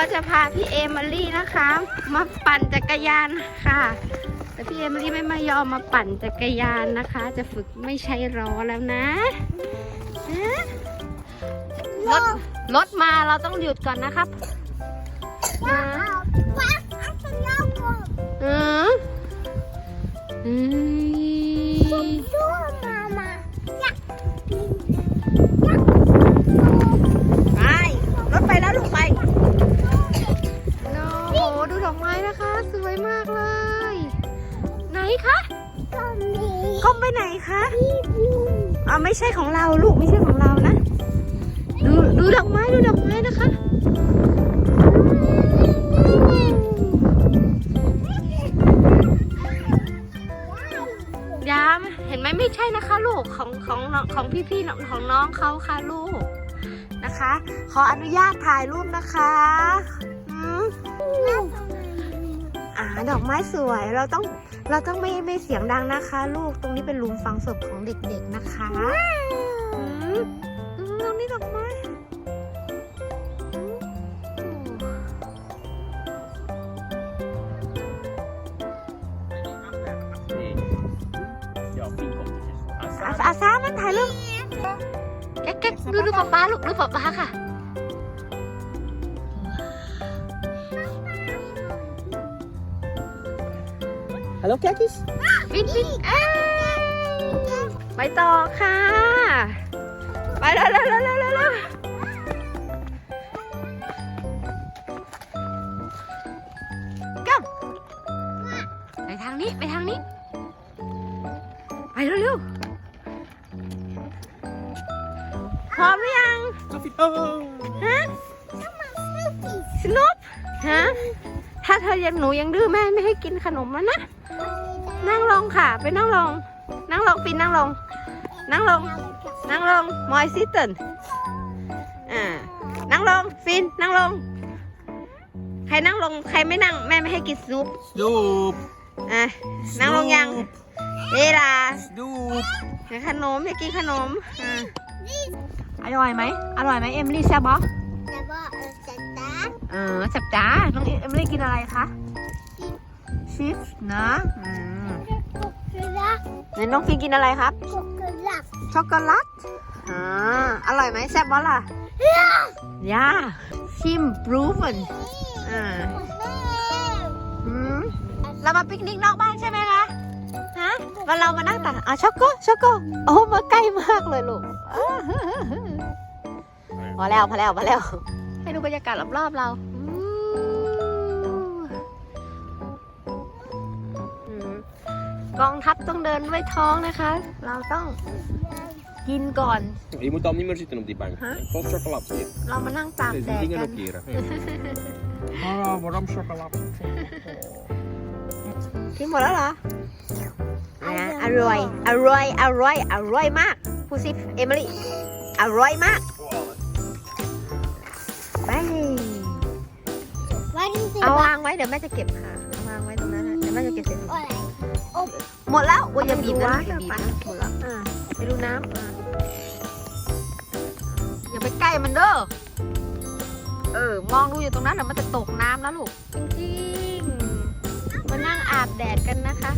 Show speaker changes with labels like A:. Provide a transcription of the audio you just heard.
A: ก็จะพาพี่เอมิลี่นะคะ มาปั่นจักรยานค่ะ แต่พี่เอมิลี่ไม่มายอมมาปั่นจักรยานนะคะ จะฝึกไม่ใช้ล้อแล้วนะฮะรถรถมาเราต้องหยุดก่อนนะครับนะ
B: ว้าวอันฉันยาวกว่า
A: อืมอืม
B: ม้นะ
A: คะ สวยมากเลย ไหนคะ
B: ตอนนี้
A: ก้มไปไหนคะ
B: พี่ดู
A: อ่าไม่ใช่ของเราลูกไม่ใช่ของเรานะ ดูดูดอกไม้ดูดอกไม้นะคะ ยามเห็นไหมไม่ใช่นะคะ ลูกของของน้องของพี่พี่ๆน้องของน้องเขาค่ะลูกนะคะ ขออนุญาตถ่ายรูปนะคะอืมอ่า ดอกไม้สวย เราต้องเราต้องไม่ไม่เสียงดังนะคะ ลูกตรงนี้เป็นหลุมฝังศพของเด็กๆนะคะอืมอืมตรงนี้ดอกไม้อืม
C: Ja, fin kompis.
A: อาอาซามันถ่ายรูปแก๊กแก๊กดูดูป๊าป๊าลูกดูป๊าป๊าค่ะ
C: Hallo kakis.
A: ฟินฟินเอ้ยไปต่อค่ะ ไปแล้วแล้วแล้วแล้วแล้วก้มไปทางนี้ไปทางนี้ ไปเร็วๆพร้อมหรือยัง
C: Sophie. Oh.
A: ฮะสนุปฮะถ้าเธอยังหนูยังดื้อแม่ไม่ให้กินขนมแล้วนะ นั่งลงค่ะ ไปนั่งลง นั่งลงฟินนั่งลง นั่งลง นั่งลง มอยซิตันอ่า นั่งลง ฟิน นั่งลง ใครนั่งลง ใครไม่นั่ง แม่ไม่ให้กินซุป
C: Snoop.
A: อะ นั่งลงยัง เวลา
C: Snoop.
A: อยากขนมอยากกินขนม อ่าอร่อยไหม อร่อยไหมเอมลี่แซ่บบ๊อ
B: แต่ว่าเออจะตา
A: เออแซ่บจ้าน้องเอมลี่กินอะไรคะ ชีสนะอืม
B: กุกกระลัก
A: ไหนน้องฟินกินอะไรครับ
B: กุกกระลัก
A: ช็อกโกแลตอ่าอร่อยไหมแซ่บบ๊อล่ะย่าชิมบรูฟนอ่าอืมเรามาปิกนิกนอกบ้านใช่ไหมคะฮะวันเรามานั่งตักอะช็อกโกช็อกโกโอ้มาใกล้มากเลยลูกอ่าพอแล้วพอแล้วพอแล้ว ให้ดูบรรยากาศรอบๆเรา กองทัพต้องเดินด้วยท้องนะคะ เราต้องกินก่อน
C: Je moet dan niet meer zitten op die bank.
A: Huh?
C: Vol chocolade. Zie je?
A: เรามานั่งตาก
C: Deze
A: แดด
C: dingen
A: กัน
C: noteren. Ah, waarom chocolade?
A: กินหมดแล้วเหรออ่าอร่อย อร่อย อร่อย อร่อยมากพูดสิเอมิลี่ อร่อยมาก ไป
B: วันนี้
A: เอาวางไว้เดี๋ยวแม่จะเก็บค่ะเอาวางไว้ตรงนั้นนะเดี๋ยวแม่จะเก็บเสร็จ
B: อะไร
A: หมดแล้วโอ้ยอย่าบีบนะอย่าบีบนะหมดแล้วอ่าไปดูน้ำอ่าอย่าไปใกล้มันเด้อ เออ มองดูอยู่ตรงนั้นเดี๋ยวมันจะตกน้ำแล้วลูก จริงๆ มานั่งอาบแดดกันนะคะ